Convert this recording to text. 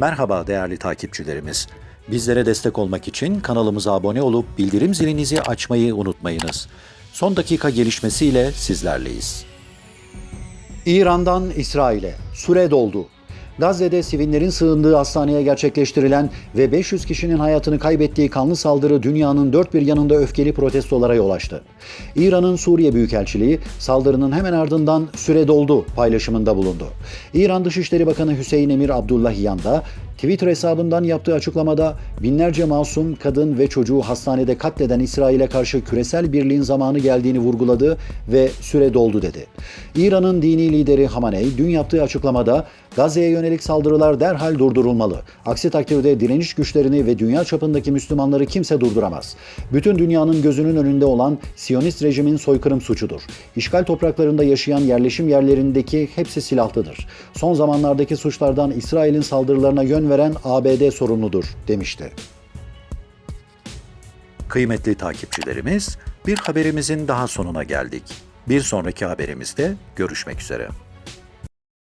Merhaba değerli takipçilerimiz. Bizlere destek olmak için kanalımıza abone olup bildirim zilinizi açmayı unutmayınız. Son dakika gelişmesiyle sizlerleyiz. İran'dan İsrail'e süre doldu. Gazze'de sivinlerin sığındığı hastaneye gerçekleştirilen ve 500 kişinin hayatını kaybettiği kanlı saldırı dünyanın dört bir yanında öfkeli protestolara yol açtı. İran'ın Suriye Büyükelçiliği saldırının hemen ardından süre doldu paylaşımında bulundu. İran Dışişleri Bakanı Hüseyin Emir Abdullahiyan da Twitter hesabından yaptığı açıklamada binlerce masum kadın ve çocuğu hastanede katleden İsrail'e karşı küresel birliğin zamanı geldiğini vurguladı ve süre doldu dedi. İran'ın dini lideri Hamaney dün yaptığı açıklamada Gazze'ye yönelik saldırılar derhal durdurulmalı. Aksi takdirde direniş güçlerini ve dünya çapındaki Müslümanları kimse durduramaz. Bütün dünyanın gözünün önünde olan Siyonist rejimin soykırım suçudur. İşgal topraklarında yaşayan yerleşim yerlerindeki hepsi silahlıdır. Son zamanlardaki suçlardan İsrail'in saldırılarına veren ABD sorumludur demişti. Kıymetli takipçilerimiz, bir haberimizin daha sonuna geldik. Bir sonraki haberimizde görüşmek üzere.